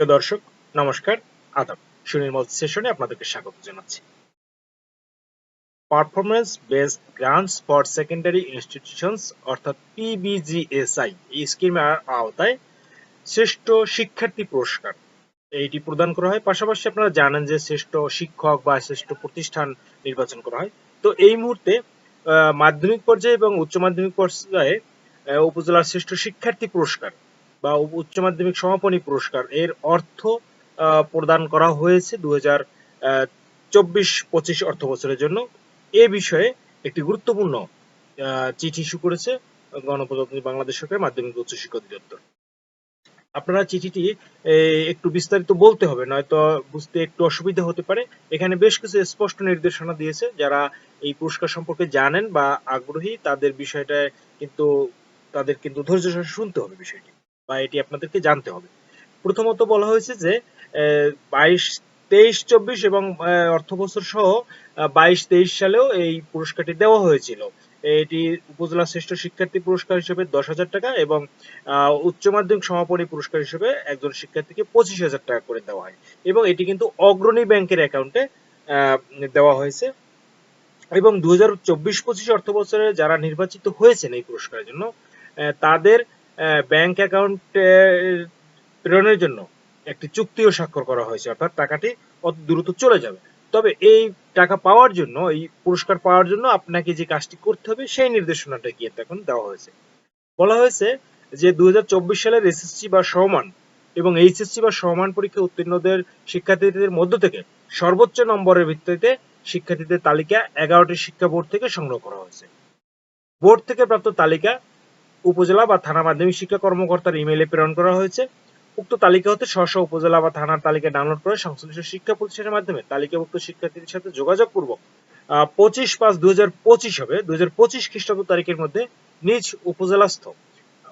প্রিয় দর্শক, নমস্কার, আদাব। সুনির্মল সেশনে আপনাদেরকে স্বাগত জানাচ্ছি। Performance based grants for secondary institutions অর্থাৎ পিবিজিএসআই এই স্কিমের আওতায় শ্রেষ্ঠ শিক্ষার্থী পুরস্কার। এইটি প্রদান করা হয়, পাশাপাশি আপনারা জানেন যে শ্রেষ্ঠ শিক্ষক বা শ্রেষ্ঠ প্রতিষ্ঠান নির্বাচন করা হয়। তো এই মুহূর্তে মাধ্যমিক পর্যায়ে এবং উচ্চ মাধ্যমিক পর্যায়ে উপজেলার শ্রেষ্ঠ শিক্ষার্থী পুরস্কার বা উচ্চ মাধ্যমিক সমাপনী পুরস্কার এর অর্থ প্রদান করা হয়েছে দু হাজার চব্বিশ পঁচিশ অর্থ বছরের জন্য। এ বিষয়ে একটি গুরুত্বপূর্ণ চিঠি ইস্যু করেছে গণপ্রজাতন্ত্রী বাংলাদেশ সরকার মাধ্যমিক ও উচ্চশিক্ষা অধিদপ্তর। আপনারা চিঠিটি একটু বিস্তারিত বলতে হবে, নয়তো বুঝতে একটু অসুবিধা হতে পারে। এখানে বেশ কিছু স্পষ্ট নির্দেশনা দিয়েছে, যারা এই পুরস্কার সম্পর্কে জানেন বা আগ্রহী, তাদের বিষয়টা কিন্তু, তাদের কিন্তু ধৈর্য শুনতে হবে বিষয়টি। বা এটি আপনাদেরকে জানতে হবে। প্রথমত বলা হয়েছে যে বাইশ, তেইশ, চব্বিশ এবং অর্থ বছর সহ বাইশ, তেইশ সালেও এই পুরস্কারটি দেওয়া হয়েছিল। এটি উপজেলা শ্রেষ্ঠ শিক্ষার্থী পুরস্কার হিসেবে দশ হাজার টাকা এবং উচ্চ মাধ্যমিক সমাপনী পুরস্কার হিসেবে একজন শিক্ষার্থীকে পঁচিশ হাজার টাকা করে দেওয়া হয় এবং এটি কিন্তু অগ্রণী ব্যাংকের অ্যাকাউন্টে দেওয়া হয়েছে। এবং দু হাজার চব্বিশ পঁচিশ অর্থ বছরে যারা নির্বাচিত হয়েছেন এই পুরস্কারের জন্য তাদের ব্যাংক অ্যাকাউন্টে প্রেরণের জন্য একটি চুক্তিও স্বাক্ষর করা হয়েছে, অর্থাৎ টাকাটি অত দ্রুত চলে যাবে। তবে এই টাকা পাওয়ার জন্য, এই পুরস্কার পাওয়ার জন্য আপনাকে যে কাজটি করতে হবে, সেই নির্দেশনাটা কি এখন দেওয়া হয়েছে। বলা হয়েছে যে দু হাজার চব্বিশ সালের এসএসসি বা সমান এবং এইচএসসি বা সমান পরীক্ষা উত্তীর্ণদের শিক্ষার্থীদের মধ্য থেকে সর্বোচ্চ নম্বরের ভিত্তিতে শিক্ষার্থীদের তালিকা এগারোটি শিক্ষা বোর্ড থেকে সংগ্রহ করা হয়েছে। বোর্ড থেকে প্রাপ্ত তালিকা উপজেলা বা থানা মাধ্যমিক শিক্ষা কর্মকর্তার ইমেইলে প্রেরণ করা হয়েছে। উক্ত তালিকা হতে স্ব উপজেলা বা থানার তালিকা ডাউনলোড করে সংশ্লিষ্ট শিক্ষা প্রতিষ্ঠানের মাধ্যমে তালিকাভুক্ত শিক্ষার্থীদের সাথে যোগাযোগ পূর্বক পঁচিশ পাঁচ দুই হাজার পঁচিশ হবে, দুই হাজার পঁচিশ খ্রিস্টাব্দ তারিখের মধ্যে নিজ উপজেলাস্থ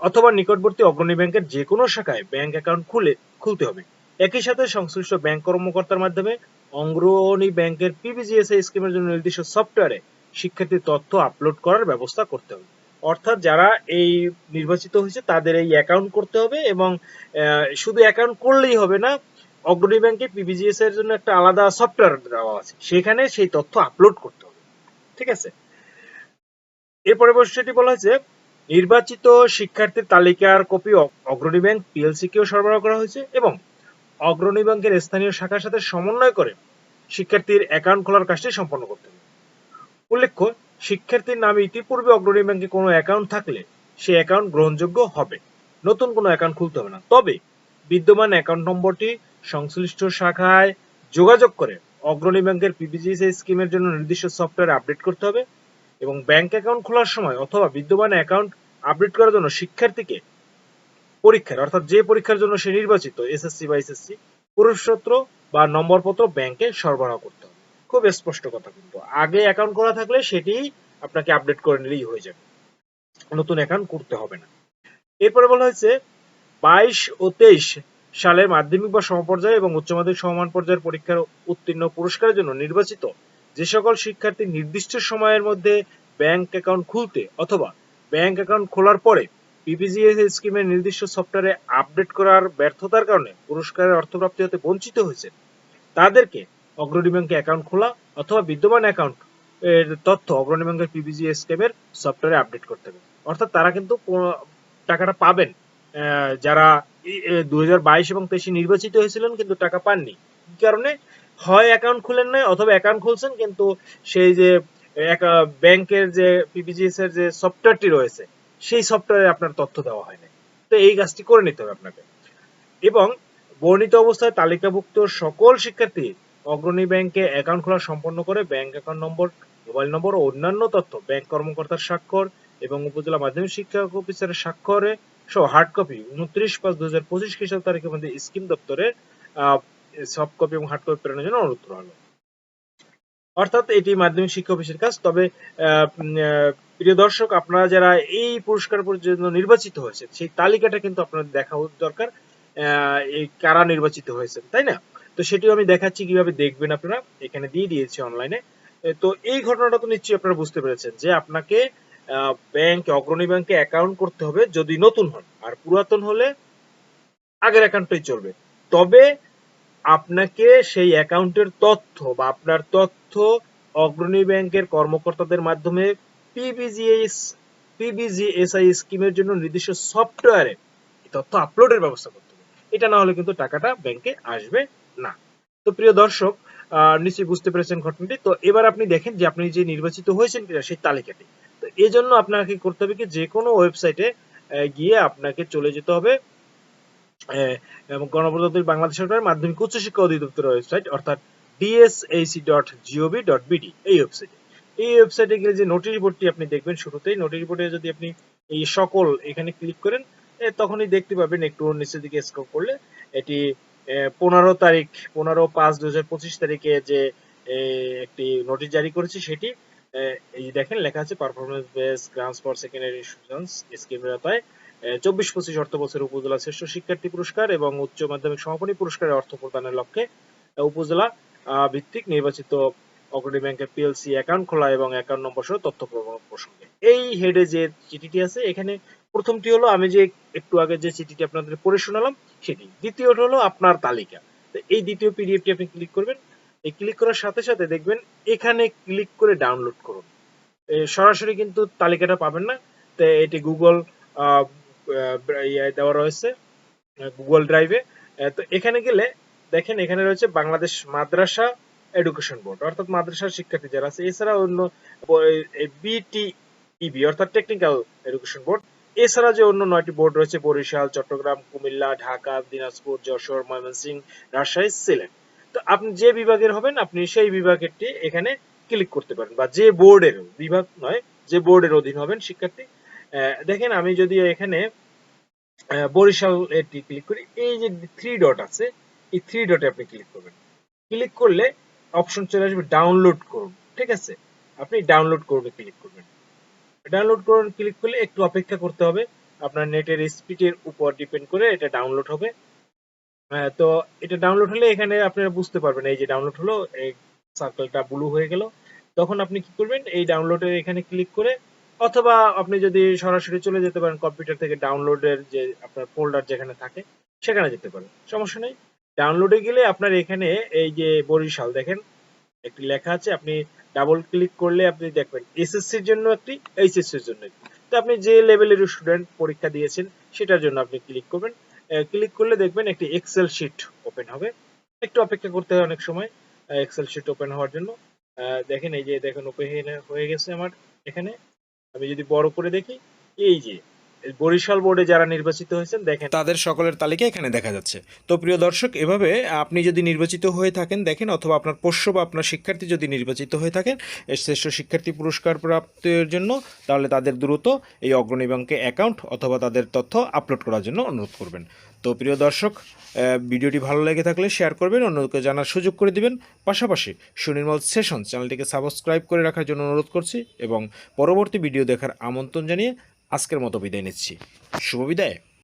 অথবা নিকটবর্তী অগ্রণী ব্যাংকের যে কোনো শাখায় ব্যাংক অ্যাকাউন্ট খুলে, খুলতে হবে। একই সাথে সংশ্লিষ্ট ব্যাংক কর্মকর্তার মাধ্যমে অগ্রণী ব্যাংকের পিবিজিএসআই স্কিমের জন্য নির্দিষ্ট সফটওয়্যারে শিক্ষার্থীর তথ্য আপলোড করার ব্যবস্থা করতে হবে। অর্থাৎ যারা এই নির্বাচিত হয়েছে, তাদের এই অ্যাকাউন্ট করতে হবে এবং শুধু অ্যাকাউন্ট করলেই হবে না, অগ্রণী ব্যাংকে পিবিজিএস এর জন্য একটা আলাদা সফটওয়্যার দেওয়া আছে। সেখানে সেই তথ্য আপলোড করতে হবে। ঠিক আছে? এরপরে বিষয়টি বলা হয়েছে, নির্বাচিত শিক্ষার্থীর তালিকার কপি অগ্রণী ব্যাংক পিএলসি কেও সরবরাহ করা হয়েছে এবং অগ্রণী ব্যাংকের স্থানীয় শাখার সাথে সমন্বয় করে শিক্ষার্থীর অ্যাকাউন্ট খোলার কাজটি সম্পন্ন করতে হবে। উল্লেখ্য শিক্ষার্থীর নামে ইতিপূর্বে অগ্রণী ব্যাংকে কোনো অ্যাকাউন্ট থাকলে সেই অ্যাকাউন্ট গ্রহণযোগ্য হবে। নতুন কোনো অ্যাকাউন্ট খুলতে হবে না। তবে বিদ্যমান অ্যাকাউন্ট নম্বরটি সংশ্লিষ্ট শাখায় যোগাযোগ করে অগ্রণী ব্যাংকের পিবিজিএস স্কিমের জন্য নির্দিষ্ট সফটওয়্যার আপডেট করতে হবে এবং ব্যাংক অ্যাকাউন্ট খোলার সময় অথবা বিদ্যমান অ্যাকাউন্ট আপডেট করার জন্য শিক্ষার্থীকে পরীক্ষার, অর্থাৎ যে পরীক্ষার জন্য সে নির্বাচিত এসএসসি বা এসএসসি পুরস্পত্র বা নম্বরপত্র ব্যাংকে সরবরাহ করতে হবে। খুব স্পষ্ট কথা কিন্তু। আগে অ্যাকাউন্ট করা থাকলে সেটি আপনাকে আপডেট করে নিলেই হয়ে যাবে। নতুন অ্যাকাউন্ট করতে হবে না। এরপরে বলা হয়েছে, বাইশ ও তেইশ সালে মাধ্যমিক বা সমপর্যায়ে এবং উচ্চ মাধ্যমিক সমান পর্যায়ের পরীক্ষার উত্তীর্ণ পুরস্কারের জন্য নির্বাচিত যে সকল শিক্ষার্থী নির্দিষ্ট সময়ের মধ্যে ব্যাংক অ্যাকাউন্ট খুলতে অথবা ব্যাংক অ্যাকাউন্ট খোলার পরে পিপিজিএস স্কিমের নির্দিষ্ট সফটওয়্যারে আপডেট করার ব্যর্থতার কারণে পুরস্কারের অর্থপ্রাপ্তি হতে বঞ্চিত হয়েছে তাদেরকে অগ্রণী ব্যাংকে অ্যাকাউন্ট খোলা অথবা বিদ্যমান অ্যাকাউন্ট এর তথ্য অগ্রণী ব্যাংকের পিপিজিএস স্কিমের সফটওয়্যারে আপডেট করতে হবে। অর্থাৎ তারা কিন্তু টাকাটা পাবেন। যারা দুই হাজার বাইশ এবং তেইশে নির্বাচিত হয়েছিলেন কিন্তু টাকা পাননি। কি কারণে? হয় অ্যাকাউন্ট খুলেন নাই অথবা অ্যাকাউন্ট খুলছেন কিন্তু সেই যে ব্যাংকের যে পিপিজিএস এর যে সফটওয়্যারটি রয়েছে, সেই সফটওয়্যারে আপনার তথ্য দেওয়া হয় না তো এই কাজটি করে নিতে হবে আপনাকে। এবং বর্ণিত অবস্থায় তালিকাভুক্ত সকল শিক্ষার্থী অগ্রণী ব্যাংকে অ্যাকাউন্ট খোলা সম্পন্ন করে bank account number, mobile number ও অন্যান্য তথ্য ব্যাংক কর্মকর্তার স্বাক্ষর এবং উপজেলা মাধ্যমিক শিক্ষা অফিসারের স্বাক্ষরে সহ হার্ড কপি উনত্রিশ পাঁচ দুই হাজার পঁচিশ খ্রিস্টাব্দ তারিখের মধ্যে স্কিম দপ্তরে সফট কপি এবং হার্ড কপি প্রেরণের জন্য অনুরোধ করা হলো। অর্থাৎ এটি মাধ্যমিক শিক্ষা অফিসের কাজ। তবে প্রিয় দর্শক, আপনারা যারা এই পুরস্কার জন্য নির্বাচিত হয়েছে সেই তালিকাটা কিন্তু আপনাদের দেখা দরকার এই কারা নির্বাচিত হয়েছে তাই না? তো সেটিও আমি দেখাচ্ছি কীভাবে দেখবেন আপনারা। এখানে দিয়ে দিয়েছি অনলাইনে তো এই ঘটনাটা তো নিশ্চয়ই আপনারা বুঝতে পেরেছেন যে আপনাকে ব্যাংক অগ্রণী ব্যাংকে অ্যাকাউন্ট করতে হবে যদি নতুন হন। আর পুরাতন হলে আগের অ্যাকাউন্টটাই চলবে। তবে আপনাকে সেই অ্যাকাউন্টের তথ্য বা আপনার তথ্য অগ্রণী ব্যাংকের কর্মকর্তাদের মাধ্যমে পিবিজিএস পিবিজিএসআই স্কিমের জন্য নির্দিষ্ট সফটওয়্যারে তথ্য আপলোডের ব্যবস্থা করতে হবে। এটা না হলে কিন্তু টাকাটা ব্যাংকে আসবে না। তো প্রিয় দর্শক নিশ্চয়ই বুঝতে পেরেছেন ঘটনাটি। তো এবার আপনি দেখেন যে আপনি যে নির্বাচিত হয়েছেন কিনা, সেই তালিকাটি। তো এই জন্য আপনাকে করতে হবে কি, যে কোনো ওয়েবসাইটে গিয়ে আপনাকে চলে যেতে হবে। গণপ্রজাতন্ত্রী বাংলাদেশ সরকারের মাধ্যমিক উচ্চশিক্ষা অধিদপ্তরের ওয়েবসাইট, অর্থাৎ DSAC dot GOV dot BD এই ওয়েবসাইটে। এই ওয়েবসাইটে গেলে যে নোটিশ বোর্ডটি আপনি দেখবেন শুরুতেই, নোটিশ বোর্ডে যদি আপনি এই সকল এখানে ক্লিক করেন তখনই দেখতে পাবেন একটু নিচের দিকে স্ক্রল করলে, এটি পনেরো তারিখ, পনেরো পাঁচ পঁচিশ তারিখে যে একটি নোটিশ জারি করেছে সেটি এই দেখেন লেখা আছে performance base grants for secondary students স্কিমের আওতায় চব্বিশ পঁচিশ অর্থ বছর উপজেলা শ্রেষ্ঠ শিক্ষার্থী পুরস্কার এবং উচ্চ মাধ্যমিক সমাপনী পুরস্কারের অর্থ প্রদানের লক্ষ্যে উপজেলা ভিত্তিক নির্বাচিত অগ্রণী ব্যাংকের পিএলসি অ্যাকাউন্ট খোলা এবং অ্যাকাউন্ট নম্বর সহ তথ্য প্রসঙ্গে। এই হেডে যে চিঠিটি আছে, এখানে প্রথমটি হলো, আমি যে একটু আগে যে চিঠিটি আপনাদের পড়ে শোনালাম সেটি দ্বিতীয়টি হলো আপনার তালিকা। এই দ্বিতীয় পিডিএফটি আপনি ক্লিক করবেন। এই ক্লিক করার সাথে সাথে দেখবেন এখানে ক্লিক করে ডাউনলোড করুন। সরাসরি কিন্তু তালিকাটা পাবেন না। তো এটি গুগল ইয়ে দেওয়া রয়েছে গুগল ড্রাইভে তো এখানে গেলে দেখেন এখানে রয়েছে বাংলাদেশ মাদ্রাসা এডুকেশন বোর্ড অর্থাৎ মাদ্রাসার শিক্ষার্থী যারা আছে। এছাড়া অন্য বিটিইবি অর্থাৎ টেকনিক্যাল এডুকেশন বোর্ড এছাড়া যে অন্য নয়টি বোর্ড রয়েছে, বরিশাল, চট্টগ্রাম, কুমিল্লা, ঢাকা, দিনাজপুর, যশোর, ময়মনসিংহ, রাজশাহী, সিলেট। তো আপনি যে বিভাগের হবেন, আপনি সেই বিভাগেরটি এখানে ক্লিক করতে পারেন। বা যে বোর্ডের বিভাগ নয়, যে বোর্ডের অধীন হবেন শিক্ষার্থী। দেখেন আমি যদি এখানে বরিশাল এটি ক্লিক করি, এই যে থ্রি ডট আছে, এই থ্রি ডটে আপনি ক্লিক করবেন। ক্লিক করলে অপশন চলে আসবে ডাউনলোড করুন, ঠিক আছে? আপনি ডাউনলোড করবে ক্লিক করবেন। ডাউনলোড করুন ক্লিক করলে একটু অপেক্ষা করতে হবে। আপনার নেটের স্পিডের উপর ডিপেন্ড করে এটা ডাউনলোড হবে। আহ, তো এটা ডাউনলোড হলে এখানে আপনারা বুঝতে পারবেন এই যে ডাউনলোড হলো এই সার্কেলটা ব্লু হয়ে গেল। তখন আপনি কি করবেন এই ডাউনলোডের এখানে ক্লিক করে অথবা আপনি যদি সরাসরি চলে যেতে পারেন কম্পিউটার থেকে ডাউনলোডের যে আপনার ফোল্ডার যেখানে থাকে সেখানে যেতে পারেন। সমস্যা নেই। ডাউনলোডে গেলে আপনার এখানে এই যে বরিশাল দেখেন একটি লেখা আছে, আপনি ডাবল ক্লিক করলে আপনি দেখবেন এসএসসি এসএসসির জন্য একটি এইচএসসি এইচএসসির জন্য তো আপনি যে লেভেলের স্টুডেন্ট পরীক্ষা দিয়েছেন, সেটার জন্য আপনি ক্লিক করবেন। ক্লিক করলে দেখবেন একটি এক্সেল শিট ওপেন হবে। একটু অপেক্ষা করতে হয় অনেক সময় এক্সেল শিট ওপেন হওয়ার জন্য। দেখেন এই যে, দেখেন ওপেন হয়ে গেছে আমার এখানে। আমি যদি বড় করে দেখি, এই যে বরিশাল বোর্ডে যারা নির্বাচিত হয়েছেন, দেখেন। তাদের সকলের তালিকা এখানে দেখা যাচ্ছে। তো প্রিয় দর্শক, এভাবে আপনি যদি নির্বাচিত হয়ে থাকেন, দেখেন, অথবা আপনার পোষ্য বা আপনার শিক্ষার্থী যদি নির্বাচিত হয়ে থাকেন শ্রেষ্ঠ শিক্ষার্থী পুরস্কার প্রাপ্তের জন্য, তাহলে তাদের দ্রুত এই অগ্রণী ব্যাংকে অ্যাকাউন্ট অথবা তাদের তথ্য আপলোড করার জন্য অনুরোধ করবেন। তো প্রিয় দর্শক ভিডিওটি ভালো লেগে থাকলে শেয়ার করবেন, অন্যকে জানার সুযোগ করে দিবেন। পাশাপাশি সুনির্মল সেশন চ্যানেলটিকে সাবস্ক্রাইব করে রাখার জন্য অনুরোধ করছি এবং পরবর্তী ভিডিও দেখার আমন্ত্রণ জানিয়ে আজকের মতো বিদায় নিচ্ছি। শুভ বিদায়।